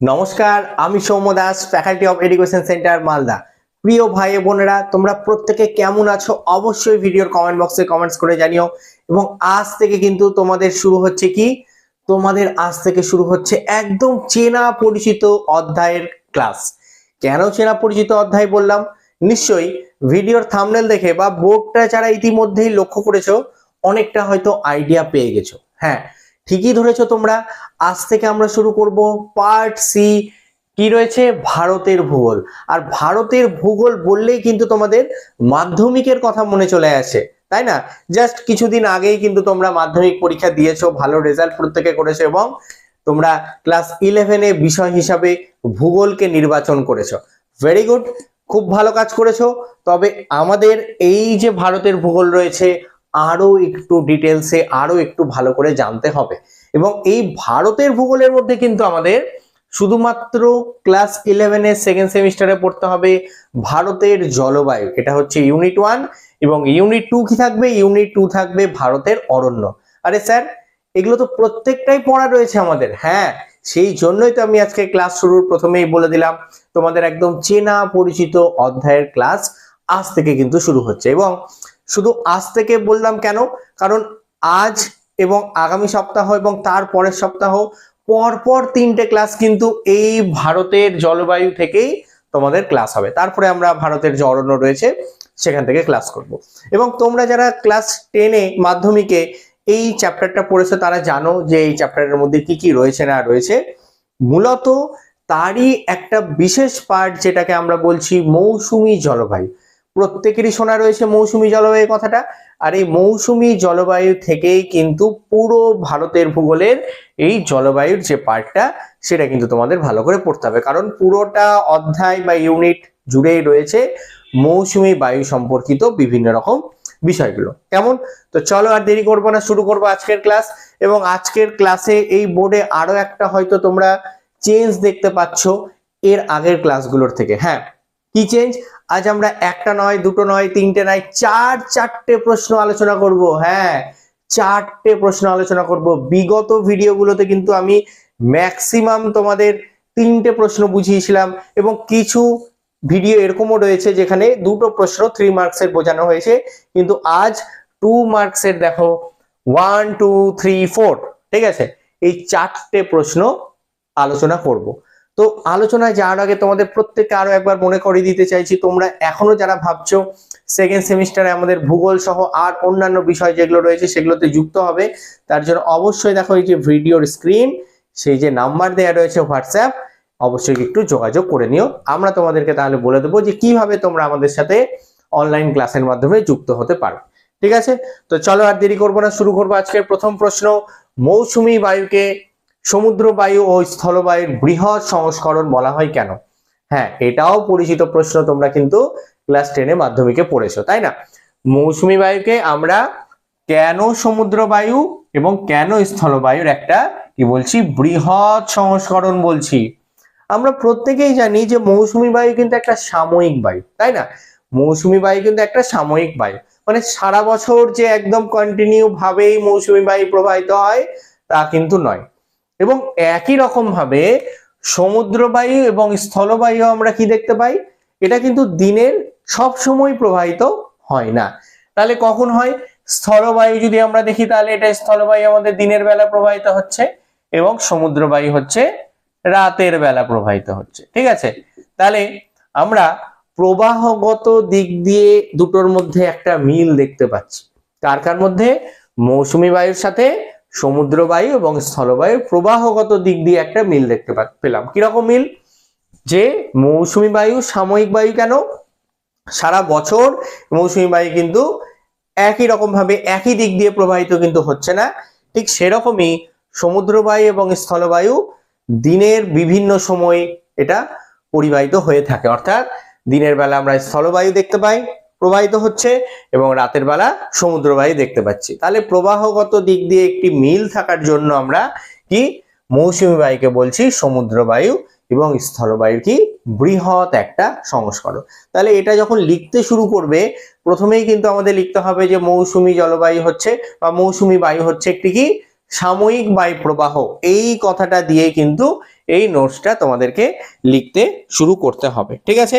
নমস্কার, আমি Soumya Das faculty of education centre Malda. প্রিয় ভাই বোনেরা, তোমরা প্রত্যেকে কেমন আছো? অবশ্যই ভিডিওর কমেন্ট বক্সে কমেন্টস করে জানিও। এবং আজ থেকে কিন্তু তোমাদের শুরু হচ্ছে কি? তোমাদের আজ থেকে শুরু হচ্ছে একদম চেনা পরিচিত অধ্যায়ের ক্লাস কেন চেনা পরিচিত অধ্যায় বললাম? নিশ্চয়ই ভিডিওর থামনেল দেখে বা বোর্ডটা যারা ইতিমধ্যেই লক্ষ্য করেছ, অনেকটা হয়তো আইডিয়া পেয়ে গেছো। হ্যাঁ ঠিকই ধরেছো তোমরা। আজ থেকে আমরা শুরু করব পার্ট সি কি রয়েছে? ভারতের ভূগোল। আর ভারতের ভূগোল বললেই কিন্তু তোমাদের মাধ্যমিকের কথা মনে চলে আসে, তাই না? জাস্ট কিছুদিন আগেই কিন্তু তোমরা মাধ্যমিক পরীক্ষা দিয়েছ, ভালো রেজাল্ট প্রত্যেকে করেছ এবং তোমরা ক্লাস ইলেভেনে বিষয় হিসাবে ভূগোলকে নির্বাচন করেছ। ভেরি গুড খুব ভালো কাজ করেছ। তবে আমাদের এই যে ভারতের ভূগোল রয়েছে আরও একটু ডিটেলসে আরও একটু ভালো করে জানতে হবে। এবং এই ভারতের ভূগোলের মধ্যে কিন্তু আমাদের শুধুমাত্র ক্লাস ইলেভেনের সেকেন্ড সেমিস্টারে পড়তে হবে ভারতের জলবায়ু। এটা হচ্ছে ইউনিট ওয়ান এবং ইউনিট টু কি থাকবে? ইউনিট টু থাকবে ভারতের অরণ্য। আরে স্যার এগুলো তো প্রত্যেকটাই পড়া রয়েছে আমাদের। হ্যাঁ সেই জন্যই তো আমি আজকে ক্লাস শুরুর প্রথমেই বলে দিলাম, তোমাদের একদম চেনা পরিচিত অধ্যায়ের ক্লাস আজ থেকে কিন্তু শুরু হচ্ছে। এবং শুধু আজ থেকে বললাম কেন? কারণ আজ এবং আগামী সপ্তাহ এবং তার পরের সপ্তাহ, পরপর তিনটে ক্লাস কিন্তু এই ভারতের জলবায়ু থেকেই তোমাদের ক্লাস হবে। তারপরে আমরা ভারতের যে অরণ্য রয়েছে, সেখান থেকে ক্লাস করব। এবং তোমরা যারা ক্লাস টেনে মাধ্যমিকে এই চ্যাপ্টারটা পড়েছো, তারা জানো যে এই চ্যাপ্টারের মধ্যে কি কি রয়েছে না রয়েছে। মূলত তারই একটা বিশেষ পার্ট যেটাকে আমরা বলছি মৌসুমি জলবায়ু। প্রত্যেকেরই শোনা রয়েছে মৌসুমী জলবায়ু কথাটা। আর এই মৌসুমী জলবায়ু থেকেই কিন্তু পুরো ভারতের ভূগোলের এই জলবায়ুর যে পার্টটা, সেটা কিন্তু তোমাদের ভালো করে পড়তে হবে। কারণ পুরোটা অধ্যায় বা ইউনিট জুড়েই রয়েছে মৌসুমী বায়ু সম্পর্কিত বিভিন্ন রকম বিষয়গুলো। কেমন? তো চলো আর দেরি করব না, শুরু করব আজকের ক্লাস। এবং আজকের ক্লাসে এই বোর্ডে আরও একটা হয়তো তোমরা চেঞ্জ দেখতে পাচ্ছ এর আগের ক্লাসগুলোর থেকে। হ্যাঁ কি চেঞ্জ? আজ আমরা একটা নয়, দুটো নয়, তিনটে নয়, চার, চারটে প্রশ্ন আলোচনা করব হ্যাঁ। চারটে প্রশ্ন আলোচনা করব। বিগত ভিডিওগুলোতে কিন্তু আমি ম্যাক্সিমাম তোমাদের তিনটে প্রশ্ন বুঝিয়েছিলাম এবং কিছু ভিডিও এরকমও রয়েছে যেখানে দুটো প্রশ্ন থ্রি মার্কসের বোঝানো হয়েছে। কিন্তু আজ টু মার্কসের দেখো ওয়ান টু থ্রি ফোর ঠিক আছে? এই চারটে প্রশ্ন আলোচনা করব। তো আলোচনায় যাওয়ার আগে তোমাদের প্রত্যেককে আরও একবার মনে করিয়ে দিতে চাইছি, তোমরা এখনও যারা ভাবছ সেকেন্ড সেমিস্টারে আমাদের ভূগোল সহ আর অন্যান্য বিষয় যেগুলো রয়েছে সেগুলোতে যুক্ত হবে, তার জন্য অবশ্যই দেখো এই যে ভিডিওর স্ক্রিন সেই যে নাম্বার দেওয়া রয়েছে হোয়াটসঅ্যাপ অবশ্যই একটু যোগাযোগ করে নিও। আমরা তোমাদেরকে তাহলে বলে দেবো যে কীভাবে তোমরা আমাদের সাথে অনলাইন ক্লাসের মাধ্যমে যুক্ত হতে পারো। ঠিক আছে? তো চলো আর দেরি করব না, শুরু করব আজকের প্রথম প্রশ্ন। মৌসুমি বায়ুকে সমুদ্র বায়ু ও স্থলবায়ুর বৃহৎ সংস্করণ বলা হয় কেন? হ্যাঁ এটাও পরিচিত প্রশ্ন তোমরা কিন্তু ক্লাস টেনে মাধ্যমিকে পড়েছো, তাই না? মৌসুমী বায়ুকে আমরা কেন সমুদ্র বায়ু এবং কেন স্থলবায়ুর একটা, কি বলছি, বৃহৎ সংস্করণ বলছি? আমরা প্রত্যেকেই জানি যে মৌসুমী বায়ু কিন্তু একটা সাময়িক বায়ু, তাই না? মৌসুমী বায়ু কিন্তু একটা সাময়িক বায়ু। মানে সারা বছর যে একদম কন্টিনিউ ভাবেই মৌসুমী বায়ু প্রবাহিত হয়, তা কিন্তু নয়। এবং একই রকম ভাবে সমুদ্র বায়ু এবং স্থলবায়ু আমরা কি দেখতে পাই? এটা কিন্তু দিনের সব সময় প্রবাহিত হয় না। তাহলে কখন হয়? স্থলবায়ু যদি আমরা দেখি, তাহলে এটা স্থলবায়ু আমাদের দিনের বেলা প্রবাহিত হচ্ছে এবং সমুদ্রবায়ু হচ্ছে রাতের বেলা প্রবাহিত হচ্ছে। ঠিক আছে? তাহলে আমরা প্রবাহগত দিক দিয়ে দুটোর মধ্যে একটা মিল দেখতে পাচ্ছি। কার কার মধ্যে? মৌসুমী বায়ুর সাথে সমুদ্র বায়ু এবং স্থলবায়ুর প্রবাহগত দিক দিয়ে একটা মিল দেখতে পেলাম। কীরকম মিল? যে মৌসুমী বায়ু, সাময়িক বায়ু কেন? সারা বছর মৌসুমী বায়ু কিন্তু একই রকম ভাবে একই দিক দিয়ে প্রবাহিত কিন্তু হচ্ছে না। ঠিক সেরকমই সমুদ্রবায়ু এবং স্থলবায়ু দিনের বিভিন্ন সময় এটা পরিবাহিত হয়ে থাকে। অর্থাৎ দিনের বেলা আমরা স্থলবায়ু দেখতে পাই প্রবাহিত হচ্ছে এবং রাতের বেলা সমুদ্র বায়ু দেখতে পাচ্ছি। তাহলে প্রবাহগত দিক দিয়ে একটি মিল থাকার জন্য আমরা কি মৌসুমী বায়ুকে বলছি সমুদ্র বায়ু এবং স্থলবায়ুর কি বৃহৎ একটা সংস্করণ। তাহলে এটা যখন লিখতে শুরু করবে, প্রথমেই কিন্তু আমাদের লিখতে হবে যে মৌসুমী জলবায়ু হচ্ছে বা মৌসুমী বায়ু হচ্ছে একটি কি সাময়িক বায়ু প্রবাহ এই কথাটা দিয়ে কিন্তু এই নোটসটা তোমাদেরকে লিখতে শুরু করতে হবে, ঠিক আছে?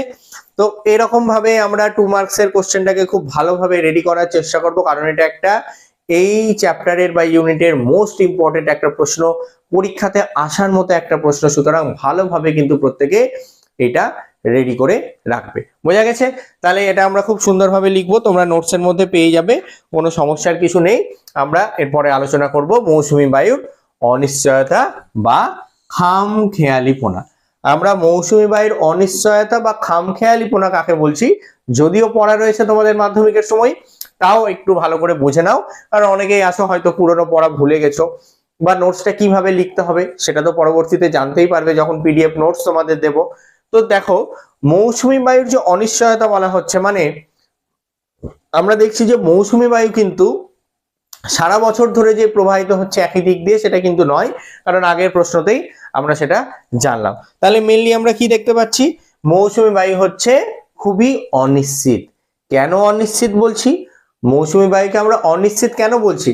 তো এরকম ভাবে আমরা টু মার্কসের কোশ্চেনটাকে খুব ভালোভাবে রেডি করার চেষ্টা করব, কারণ এটা একটা এই চ্যাপ্টারের বা ইউনিটের মোস্ট ইম্পর্টেন্ট একটা প্রশ্ন, পরীক্ষাতে আসার মতো একটা প্রশ্ন, সুতরাং ভালোভাবে কিন্তু প্রত্যেকে এটা রেডি করে রাখবে। বোঝা গেছে? তাহলে এটা আমরা খুব সুন্দরভাবে লিখব, তোমরা নোটসের মধ্যে পেয়ে যাবে, কোনো সমস্যার কিছু নেই। আমরা এরপরে আলোচনা করব মৌসুমি বায়ুর অনিশ্চয়তা বা খাম খেয়ালিপোনা আমরা মৌসুমী বায়ুর অনিশ্চয়তা বা খাম খেয়ালিপোনা কাকে বলছি, যদিও পড়া রয়েছে তোমাদের মাধ্যমিকের সময়, তাও একটু ভালো করে বুঝে নাও, কারণ অনেকেই আসো হয়তো পুরনো পড়া ভুলে গেছো, বা নোটসটা কীভাবে লিখতে হবে সেটা তো পরবর্তীতে জানতেই পারবে যখন পিডিএফ নোটস তোমাদের দেব। তো দেখো, মৌসুমী বায়ুর যে অনিশ্চয়তা বলা হচ্ছে মানে আমরা দেখছি যে মৌসুমী বায়ু কিন্তু সারা বছর ধরে যে প্রবাহিত হচ্ছে একই দিক দিয়ে সেটা কিন্তু নয়, কারণ আগের প্রশ্নতেই আমরা সেটা জানলাম। তাহলে মেনলি আমরা কি দেখতে পাচ্ছি? মৌসুমী বায়ু হচ্ছে খুবই অনিশ্চিত। কেন অনিশ্চিত বলছি? মৌসুমী বায়ুকে আমরা অনিশ্চিত কেন বলছি?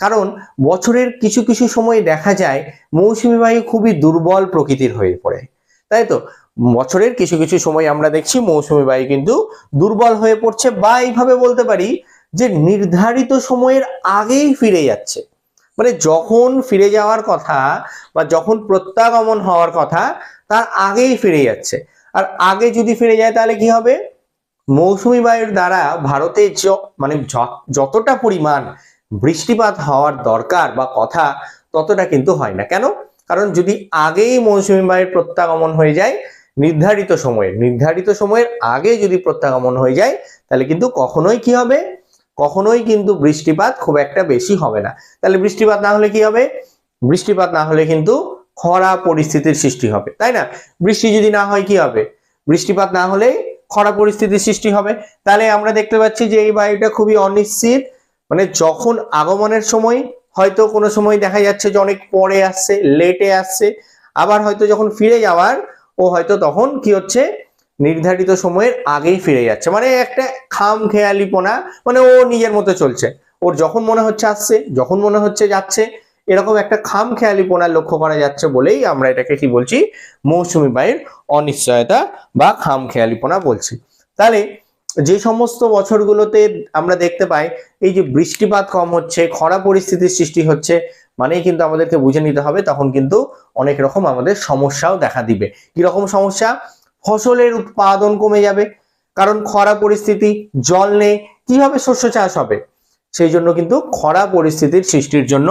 কারণ বছরের কিছু কিছু সময় দেখা যায় মৌসুমী বায়ু খুবই দুর্বল প্রকৃতির হয়ে পড়ে। তাই তো? বছরের কিছু কিছু সময় আমরা দেখছি মৌসুমী বায়ু কিন্তু দুর্বল হয়ে পড়ছে বা এইভাবে বলতে পারি যে নির্ধারিত সময়ের আগেই ফিরে যাচ্ছে। মানে যখন ফিরে যাওয়ার কথা বা যখন প্রত্যাগমন হওয়ার কথা, তার আগেই ফিরে যাচ্ছে। আর আগে যদি ফিরে যায়, তাহলে কি হবে? মৌসুমী বায়ুর দ্বারা ভারতে মানে যতটা পরিমাণ বৃষ্টিপাত হওয়ার দরকার বা কথা, ততটা কিন্তু হয় না। কেন? কারণ যদি আগেই মৌসুমী বায়ুর প্রত্যাগমন হয়ে যায়, নির্ধারিত সময়ে, নির্ধারিত সময়ের আগে যদি প্রত্যাগমন হয়ে যায়, তাহলে কিন্তু কখনোই কি হবে? কখনোই কিন্তু বৃষ্টিপাত খুব একটা বেশি হবে না। তাহলে বৃষ্টিপাত না হলে কি হবে? বৃষ্টিপাত না হলে কিন্তু খরা পরিস্থিতির সৃষ্টি হবে, তাই না? বৃষ্টি যদি না হয় কি হবে? বৃষ্টিপাত না হলে খরা পরিস্থিতির সৃষ্টি হবে। তাহলে আমরা দেখতে পাচ্ছি যে এই বায়ুটা খুবই অনিশ্চিত। মানে যখন আগমনের সময় হয়তো কোনো সময় দেখা যাচ্ছে যে অনেক পরে আসছে লেটে আসছে, আবার হয়তো যখন ফিরে যাওয়ার, ও হয়তো তখন কি হচ্ছে? নির্ধারিত সময়ের আগেই ফিরে যাচ্ছে। মানে একটা খাম খেয়ালিপনা মানে ও নিজের মতো চলছে। ওর যখন মনে হচ্ছে আসছে, যখন মনে হচ্ছে যাচ্ছে, এরকম একটা খাম খেয়ালিপনা লক্ষ্য করা যাচ্ছে বলেই আমরা এটাকে কি বলছি? মৌসুমী বায়ুর অনিশ্চয়তা বা খাম খেয়ালিপনা বলছি। তাহলে যে সমস্ত বছরগুলোতে আমরা দেখতে পাই, এই যে বৃষ্টিপাত কম হচ্ছে, খরা পরিস্থিতির সৃষ্টি হচ্ছে, মানেই কিন্তু আমাদেরকে বুঝে নিতে হবে, তখন কিন্তু অনেক রকম আমাদের সমস্যাও দেখা দিবে। কি রকম সমস্যা? ফসলের উৎপাদন কমে যাবে, কারণ খরা পরিস্থিতি, জল নেই, কীভাবে শস্য চাষ হবে? সেই জন্য কিন্তু খরা পরিস্থিতির সৃষ্টির জন্য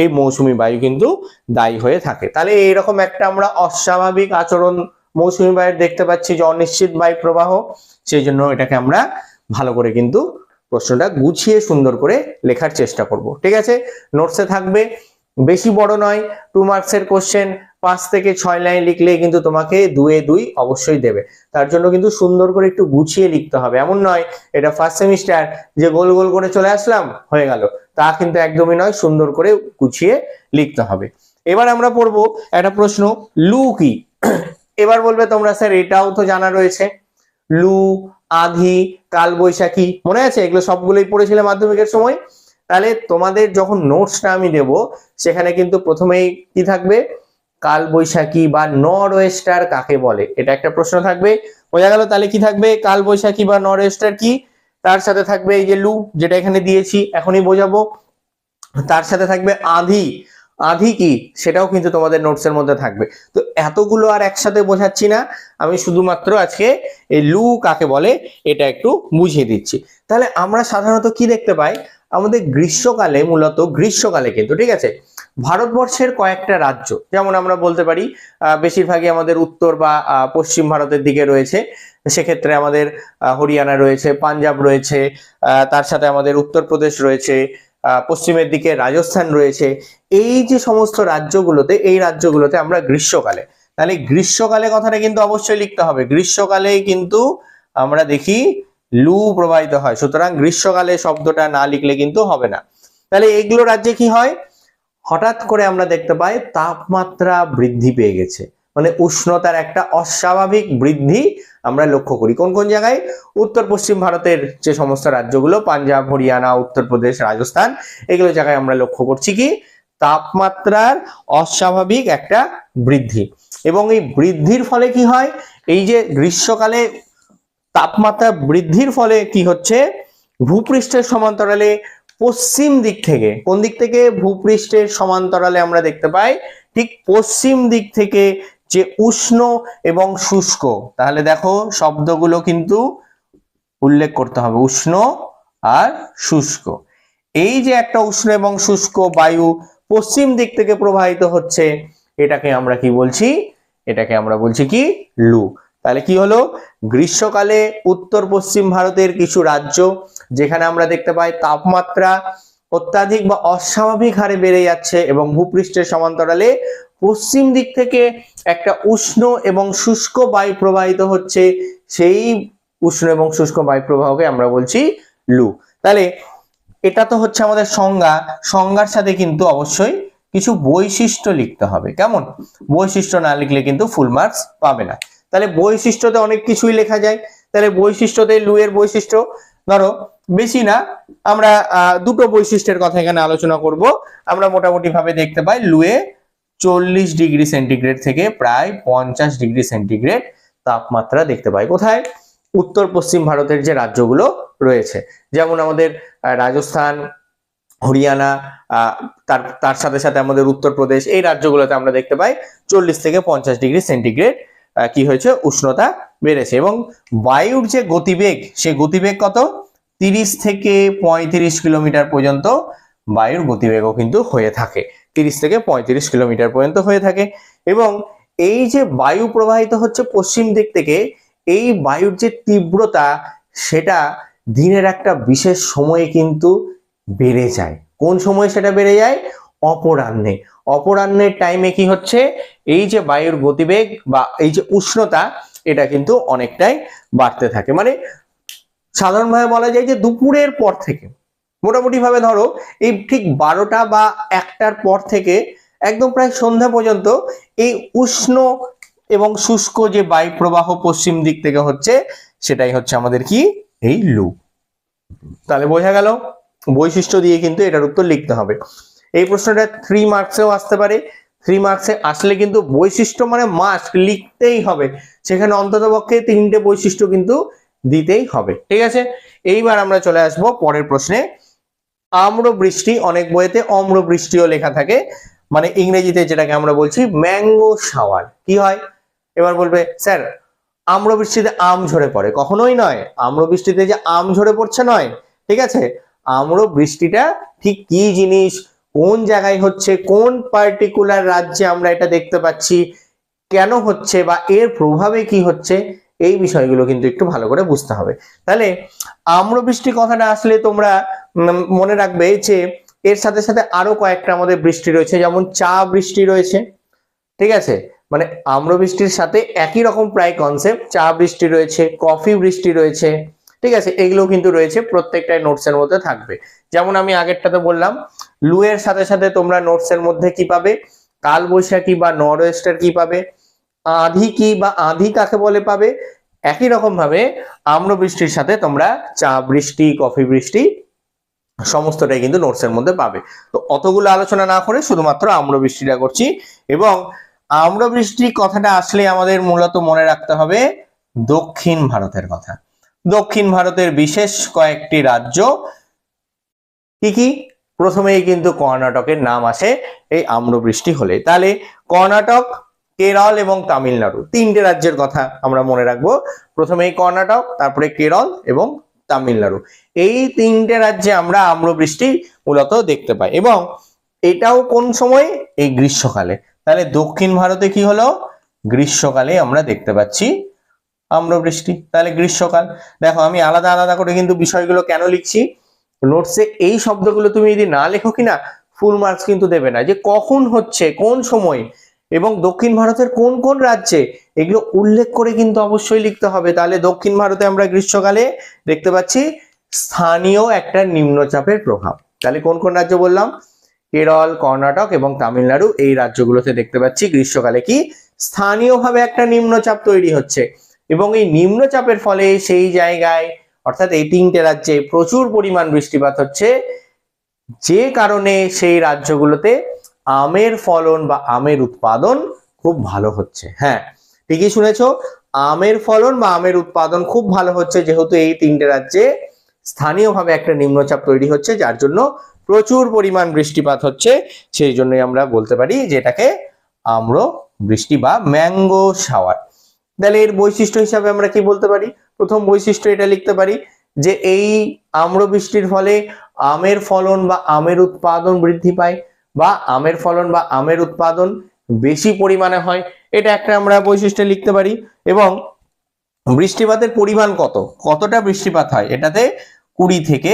এই মৌসুমি বায়ু কিন্তু দায়ী হয়ে থাকে। তাহলে এইরকম একটা আমরা অস্বাভাবিক আচরণ মৌসুমি বায়ুর দেখতে পাচ্ছি যে অনিশ্চিত বায়ু প্রবাহ সেই জন্য এটাকে আমরা ভালো করে কিন্তু প্রশ্নটা গুছিয়ে সুন্দর করে লেখার চেষ্টা করব। ঠিক আছে? নোটসে থাকবে, বেশি বড় নয় টু মার্কসের কোশ্চেন পাঁচ থেকে ছয় লাইন লিখলে কিন্তু তোমাকে দুয়ে দুই অবশ্যই দেবে। তার জন্য কিন্তু সুন্দর করে একটু গুছিয়ে লিখতে হবে। এমন নয়, এটা ফার্স্ট সেমিস্টার যে গোল গোল করে চলে আসলাম, হয়ে গেল। তা কিন্তু একদমই নয়, সুন্দর করে গুছিয়ে লিখতে হবে। এবার আমরা পড়ব একটা প্রশ্ন, লু কি? এবার বলবে তোমরা, স্যার, এটাও তো জানা রয়েছে। লু, আধি কাল বৈশাখী মনে আছে? এগুলো সবগুলোই পড়েছিলে মাধ্যমিকের সময়? তাহলে তোমাদের যখন নোটসটা আমি দেব, সেখানে কিন্তু প্রথমেই কি থাকবে? কাল বৈশাখী বা নর ওয়েস্টার কাকে বলে? এটা একটা প্রশ্ন থাকবে। বোঝা গেল তাহলে কি থাকবে? কাল বৈশাখী বা নর ওয়েস্টার কি? তার সাথে থাকবে এই যে লু, যেটা এখানে দিয়েছি, এখনই বোঝাবো। তার সাথে থাকবে আধি। আধি কি? সেটাও কিন্তু তোমাদের নোটসের মধ্যে থাকবে। তো এতগুলো আর একসাথে বোঝাচ্ছি না। আমি শুধুমাত্র আজকে এই লু কাকে বলে, এটা একটু বুঝিয়ে দিচ্ছি। তাহলে আমরা সাধারণত কি দেখতে পাই? আমাদের গ্রীষ্মকালে, মূলত গ্রীষ্মকালে কিন্তু, ঠিক আছে? ভারতবর্ষের কয়েকটা রাজ্য, যেমন আমরা বলতে পারি বেশিরভাগই আমাদের উত্তর বা পশ্চিম ভারতের দিকে রয়েছে। সেক্ষেত্রে আমাদের হরিয়ানা রয়েছে, পাঞ্জাব রয়েছে তার সাথে আমাদের উত্তরপ্রদেশ রয়েছে পশ্চিমের দিকে রাজস্থান রয়েছে। এই যে সমস্ত রাজ্যগুলোতে, এই রাজ্যগুলোতে আমরা গ্রীষ্মকালে, তাহলে গ্রীষ্মকালে কথাটা কিন্তু অবশ্যই লিখতে হবে। গ্রীষ্মকালেই কিন্তু আমরা দেখি লু প্রবাহিত হয়, সুতরাং গ্রীষ্মকালে শব্দটা না লিখলে কিন্তু হবে না। তাহলে এইগুলো রাজ্যে কি হয়? হঠাৎ করে আমরা দেখতে পাই তাপমাত্রা বৃদ্ধি পেয়ে গেছে। মানে উষ্ণতার একটা অস্বাভাবিক বৃদ্ধি আমরা লক্ষ্য করি। কোন কোন জায়গায়? উত্তর, পশ্চিম ভারতের যে সমস্ত রাজ্যগুলো, পাঞ্জাব, হরিয়ানা, উত্তরপ্রদেশ, রাজস্থান, এগুলো জায়গায় আমরা লক্ষ্য করছি কি? তাপমাত্রার অস্বাভাবিক একটা বৃদ্ধি। এবং এই বৃদ্ধির ফলে কি হয়? এই যে গ্রীষ্মকালে তাপমাত্রা বৃদ্ধির ফলে কি হচ্ছে? ভূপৃষ্ঠের সমান্তরালে পশ্চিম দিক থেকে, কোন দিক থেকে? ভূপৃষ্ঠের সমান্তরালে আমরা দেখতে পাই, ঠিক পশ্চিম দিক থেকে যে উষ্ণ এবং শুষ্ক। তাহলে দেখো, শব্দগুলো কিন্তু উল্লেখ করতে হবে, উষ্ণ আর শুষ্ক। এই যে একটা উষ্ণ এবং শুষ্ক বায়ু পশ্চিম দিক থেকে প্রবাহিত হচ্ছে, এটাকে আমরা কি বলছি? এটাকে আমরা বলছি কি? লু। তাহলে কি হলো? গ্রীষ্মকালে উত্তর পশ্চিম ভারতের কিছু রাজ্য যেখানে আমরা দেখতে পাই তাপমাত্রা অত্যাধিক বা অস্বাভাবিক হারে বেড়ে যাচ্ছে এবং ভূপৃষ্ঠের সমান্তরালে পশ্চিম দিক থেকে একটা উষ্ণ এবং শুষ্ক বায়ু প্রবাহিত হচ্ছে। সেই উষ্ণ এবং শুষ্ক বায়ু প্রবাহকে আমরা বলছি লু। তাহলে এটা তো হচ্ছে আমাদের সংজ্ঞা। সংজ্ঞার সাথে কিন্তু অবশ্যই কিছু বৈশিষ্ট্য লিখতে হবে। কেমন? বৈশিষ্ট্য না লিখলে কিন্তু ফুল মার্কস পাবে না। তাহলে বৈশিষ্ট্যতে অনেক কিছুই লেখা যায়। তাহলে বৈশিষ্ট্যতে লুয়ের বৈশিষ্ট্য। ধরো বেশি না। আমরা দুটো বৈশিষ্ট্যের কথা এখানে আলোচনা করব। আমরা মোটামুটি ভাবে দেখতে পাই লুয়ে চল্লিশ ডিগ্রি সেন্টিগ্রেড থেকে প্রায় পঞ্চাশ ডিগ্রি সেন্টিগ্রেড তাপমাত্রা দেখতে পাই। কোথায়? উত্তর পশ্চিম ভারতের যে রাজ্যগুলো রয়েছে। যেমন আমাদের রাজস্থান, হরিয়ানা তার তার সাথে সাথে আমাদের উত্তরপ্রদেশ এই রাজ্যগুলোতে আমরা দেখতে পাই চল্লিশ থেকে পঞ্চাশ ডিগ্রি সেন্টিগ্রেড কি হয়েছে? উষ্ণতা বেড়েছে। এবং বায়ুর যে গতিবেগ, সে গতিবেগ কত? তিরিশ থেকে পঁয়ত্রিশ কিলোমিটার পর্যন্ত বায়ুর গতিবেগও কিন্তু হয়ে থাকে। তিরিশ থেকে পঁয়ত্রিশ কিলোমিটার পর্যন্ত হয়ে থাকে এবং এই যে বায়ু প্রবাহিত হচ্ছে পশ্চিম দিক থেকে, এই বায়ুর যে তীব্রতা, সেটা দিনের একটা বিশেষ সময়ে কিন্তু বেড়ে যায়। কোন সময় সেটা বেড়ে যায়? অপরাহ্নে। অপরাহ্নের টাইমে কি হচ্ছে? এই যে বায়ুর গতিবেগ বা এই যে উষ্ণতা, এটা কিন্তু অনেকটাই বাড়তে থাকে। মানে সাধারণভাবে বলা যায় যে দুপুরের পর থেকে। মোটামুটি ভাবে ধরো, এই ঠিক বারোটা বা একটার পর থেকে একদম প্রায় সন্ধ্যা পর্যন্ত এই উষ্ণ এবং শুষ্ক যে বায়ু প্রবাহ পশ্চিম দিক থেকে হচ্ছে, সেটাই হচ্ছে আমাদের কি? এই লু। তাহলে বোঝা গেল, বৈশিষ্ট্য দিয়ে কিন্তু এটার উত্তর লিখতে হবে। এই প্রশ্নটা থ্রি মার্কসেও আসতে পারে। থ্রি মার্কসে আসলে কিন্তু বৈশিষ্ট্য মানে মাস্ক লিখতেই হবে। সেখানে অন্ততপক্ষে তিনটে বৈশিষ্ট্য কিন্তু দিতেই হবে, ঠিক আছে? এইবার আমরা চলে আসব পরের প্রশ্নে। আম্র বৃষ্টি অনেক বইতে অম্র বৃষ্টিও লেখা থাকে। মানে ইংরেজিতে যেটাকে আমরা বলছি ম্যাঙ্গো শাওয়ার। কি হয়? এবার বলবে, স্যার আম্র বৃষ্টিতে আম ঝরে পড়ে। কখনোই নয়। আম্র বৃষ্টিতে যে আম ঝরে পড়ছে নয়, ঠিক আছে? আম্র বৃষ্টিটা ঠিক কি জিনিস? কোন জায়গায় হচ্ছে? কোন পার্টিকুলার রাজ্যে আমরা এটা দেখতে পাচ্ছি? কেন হচ্ছে? বা এর প্রভাবে কি হচ্ছে? এই বিষয়গুলো কিন্তু একটু ভালো করে বুঝতে হবে। তাহলে আম্রবৃষ্টি কথাটা আসলে তোমরা মনে রাখবে যে এর সাথে সাথে আরও কয়েকটা আমাদের বৃষ্টি রয়েছে, যেমন চা বৃষ্টি রয়েছে, ঠিক আছে? মানে আম্রবৃষ্টির সাথে একই রকম প্রায় কনসেপ্ট চা বৃষ্টি রয়েছে কফি বৃষ্টি রয়েছে, ঠিক আছে? এগুলো কিন্তু রয়েছে, প্রত্যেকটাই নোটসের মধ্যে থাকবে। যেমন আমি আগেরটাতে বললাম, লুয়ের সাথে সাথে তোমরা নোটসের মধ্যে কি পাবে? কাল বৈশাখী বা নরওয়েস্টার কি পাবে? আঁধি কি বা আঁধি কাকে বলে পাবে? একই রকম ভাবে আম্র বৃষ্টির সাথে তোমরা চা বৃষ্টি, কফি বৃষ্টি, সমস্তটাই কিন্তু নোটসের মধ্যে পাবে। তো অতগুলো আলোচনা না করে শুধুমাত্র আম্র বৃষ্টিটা করছি এবং আম্র বৃষ্টি কথাটা আসলে আমাদের মূলত মনে রাখতে হবে দক্ষিণ ভারতের কথা। দক্ষিণ ভারতের বিশেষ কয়েকটি রাজ্য কি কি? প্রথমেই কিন্তু কর্ণাটকের নাম আসে এই আম্রবৃষ্টি হলে। তাহলে কর্ণাটক কেরল এবং তামিলনাড়ু। তিনটে রাজ্যের কথা আমরা মনে রাখব। প্রথমেই কর্ণাটক, তারপরে কেরল এবং তামিলনাড়ু। এই তিনটে রাজ্যে আমরা আম্রবৃষ্টি মূলত দেখতে পাই এবং এটাও কোন সময়? এই গ্রীষ্মকালে। তাহলে দক্ষিণ ভারতে কি হলো? গ্রীষ্মকালে আমরা দেখতে পাচ্ছি আম্রবৃষ্টি। তাহলে গ্রীষ্মকাল। দেখো, আমি আলাদা আলাদা করে কিন্তু বিষয়গুলো কেন লিখছি? নোটসে এই শব্দগুলো তুমি যদি না লেখো কিনা ফুল মার্কস কিন্তু দেবে না। যে কখন হচ্ছে, কোন সময় এবং দক্ষিণ ভারতের কোন কোন রাজ্যে? এগুলো উল্লেখ করে কিন্তু অবশ্যই লিখতে হবে। তাহলে দক্ষিণ ভারতে আমরা গ্রীষ্মকালে দেখতে পাচ্ছি স্থানীয় একটা নিম্নচাপের প্রভাব। তাহলে কোন কোন রাজ্য বললাম? কেরল, কর্ণাটক এবং তামিলনাড়ু এই রাজ্যগুলোতে দেখতে পাচ্ছি গ্রীষ্মকালে কি স্থানীয়ভাবে একটা নিম্নচাপ তৈরি হচ্ছে। এবং এই নিম্নচাপের ফলে সেই জায়গায়, অর্থাৎ এই তিনটে রাজ্যে প্রচুর পরিমাণ বৃষ্টিপাত হচ্ছে। যে কারণে সেই রাজ্যগুলোতে আমের ফলন বা আমের উৎপাদন খুব ভালো হচ্ছে। হ্যাঁ ঠিকই শুনেছো। আমের ফলন বা আমের উৎপাদন খুব ভালো হচ্ছে, যেহেতু এই তিনটে রাজ্যে স্থানীয়ভাবে একটা নিম্নচাপ তৈরি হচ্ছে, যার জন্য প্রচুর পরিমাণ বৃষ্টিপাত হচ্ছে। সেই জন্যই আমরা বলতে পারি যেটাকে আম্র বৃষ্টি বা ম্যাঙ্গো শাওয়ার। তাহলে এর বৈশিষ্ট্য হিসাবে আমরা কি বলতে পারি? প্রথম বৈশিষ্ট্য এটা লিখতে পারি যে এই আম্র বৃষ্টির ফলে আমের ফলন বা আমের উৎপাদন বৃদ্ধি পায়। বা আমের ফলন বা আমের উৎপাদন বেশি পরিমাণে হয়, এটা একটা আমরা বৈশিষ্ট্য লিখতে পারি। এবং বৃষ্টিপাতের পরিমাণ কত? কতটা বৃষ্টিপাত হয়? এটাতে কুড়ি থেকে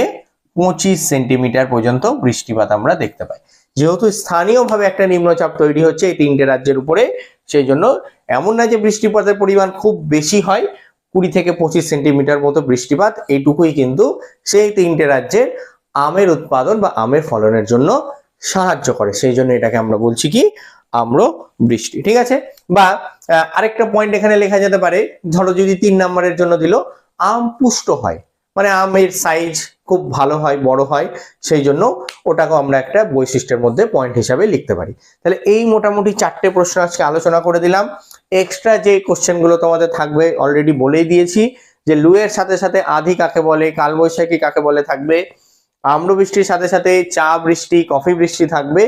পঁচিশ সেন্টিমিটার পর্যন্ত বৃষ্টিপাত আমরা দেখতে পাই। যেহেতু স্থানীয়ভাবে একটা নিম্নচাপ তৈরি হচ্ছে এই তিনটে রাজ্যের উপরে, সেই জন্য এমন না যে বৃষ্টিপাতের পরিমাণ খুব বেশি হয়, কুড়ি থেকে পঁচিশ সেন্টিমিটার মতো বৃষ্টিপাত, এইটুকুই কিন্তু সেই তিনটে রাজ্যের আমের উৎপাদন বা আমের ফলনের জন্য সাহায্য করে। সেই জন্য এটাকে আমরা বলছি কি? আম্র বৃষ্টি ঠিক আছে? বা আরেকটা পয়েন্ট এখানে লেখা যেতে পারে। ধরো যদি তিন নম্বরের জন্য দিল, আম পুষ্ট হয়। মানে আমের সাইজ খুব ভালো হয়, বড় হয়, সেই জন্য ওটাকেও আমরা একটা বৈশিষ্ট্যের মধ্যে পয়েন্ট হিসাবে লিখতে পারি। তাহলে এই মোটামুটি চারটে প্রশ্ন আজকে আলোচনা করে দিলাম। এক্সট্রা যে কোশ্চেনগুলো তোমাদের থাকবে অলরেডি বলেই দিয়েছি যে লুয়ের সাথে সাথে আধি কাকে বলে, কালবৈশাখী কাকে বলে থাকবে আম্র বৃষ্টির সাথে সাথে চা বৃষ্টি, কফি বৃষ্টি থাকবে,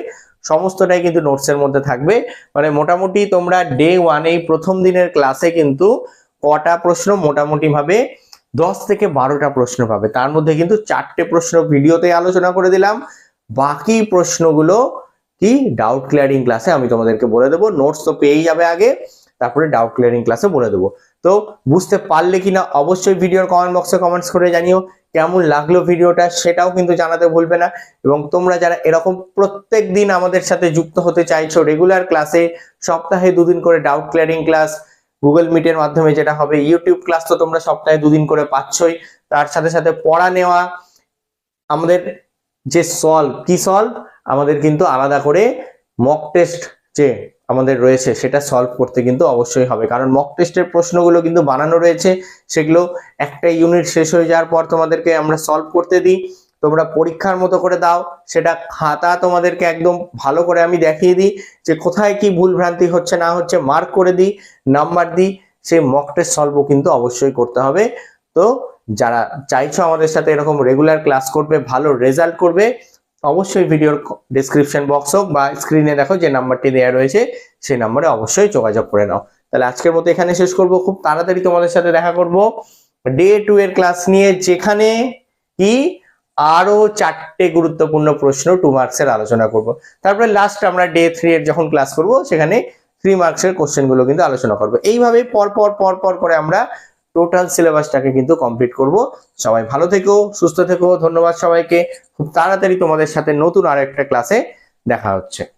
সমস্তটাই কিন্তু নোটসের মধ্যে থাকবে। মানে মোটামুটি তোমরা ডে ওয়ানেই প্রথম দিনের ক্লাসে কিন্তু কটা প্রশ্ন মোটামুটি ভাবে দশ থেকে বারোটা প্রশ্ন পাবে। তার মধ্যে কিন্তু চারটে প্রশ্ন ভিডিওতে আলোচনা করে দিলাম। বাকি প্রশ্নগুলো কি? ডাউট ক্লিয়ারিং ক্লাসে আমি তোমাদেরকে বলে দেবো। নোটস তো পেয়েই যাবে আগে, তারপরে ডাউট ক্লিয়ারিং ক্লাসে বলে দেবো। তো বুঝতে পারলে কিনা অবশ্যই ভিডিওর কমেন্ট বক্সে কমেন্টস করে জানিও। কেমন লাগল ভিডিওটা সেটাও কিন্তু জানাতে ভুলবে না। এবং তোমরা যারা এরকম প্রত্যেক দিন আমাদের সাথে যুক্ত হতে চাইছো রেগুলার ক্লাসে সপ্তাহে দুদিন করে ডাউট ক্লিয়ারিং ক্লাস গুগল মিটের মাধ্যমে যেটা হবে ইউটিউব ক্লাস তো তোমরা সপ্তাহে দুদিন করে পাচ্ছই। তার সাথে সাথে পড়া নেওয়া, আমাদের যে সলভ কি সলভ আমাদের কিন্তু আলাদা করে মক টেস্ট যে আমাদের রয়েছে, সেটা সলভ করতে কিন্তু অবশ্যই হবে। কারণ মক টেস্টের প্রশ্নগুলো কিন্তু বানানো রয়েছে, সেগুলো একটা ইউনিট শেষ হয়ে যাওয়ার পর তোমাদেরকে আমরা সলভ করতে দিই। তোমরা পরীক্ষার মতো করে দাও, সেটা খাতা তোমাদেরকে একদম ভালো করে আমি দেখিয়ে দিই যে কোথায় কি ভুল ভ্রান্তি হচ্ছে, না হচ্ছে মার্ক করে দিই নাম্বার দিই, সেই মক টেস্ট সলভও কিন্তু অবশ্যই করতে হবে। তো যারা চাইছো আমাদের সাথে এরকম রেগুলার ক্লাস করবে, ভালো রেজাল্ট করবে অবশ্যই ভিডিওর ডেসক্রিপশন বক্স হোক বা স্ক্রিনে দেখো যে নাম্বারটি দেওয়া রয়েছে, সেই নাম্বারে অবশ্যই যোগাযোগ করে নাও। তাহলে আজকের মতো এখানে শেষ করব। খুব তাড়াতাড়ি তোমাদের সাথে দেখা করব। ডে টু এর ক্লাস নিয়ে যেখানে কি আরও চারটে গুরুত্বপূর্ণ প্রশ্ন টু মার্কসের আলোচনা করব। তারপরে লাস্ট আমরা ডে থ্রি এর যখন ক্লাস করব, সেখানে থ্রি মার্কসের কোশ্চেনগুলো কিন্তু আলোচনা করব। এইভাবে পর পর পর পর করে আমরা টোটাল সিলেবাসটাকে কিন্তু কমপ্লিট করব। সবাই ভালো থেকো, সুস্থ থেকো, ধন্যবাদ সবাইকে। খুব তাড়াতাড়ি তোমাদের সাথে নতুন আর একটা ক্লাসে দেখা হচ্ছে।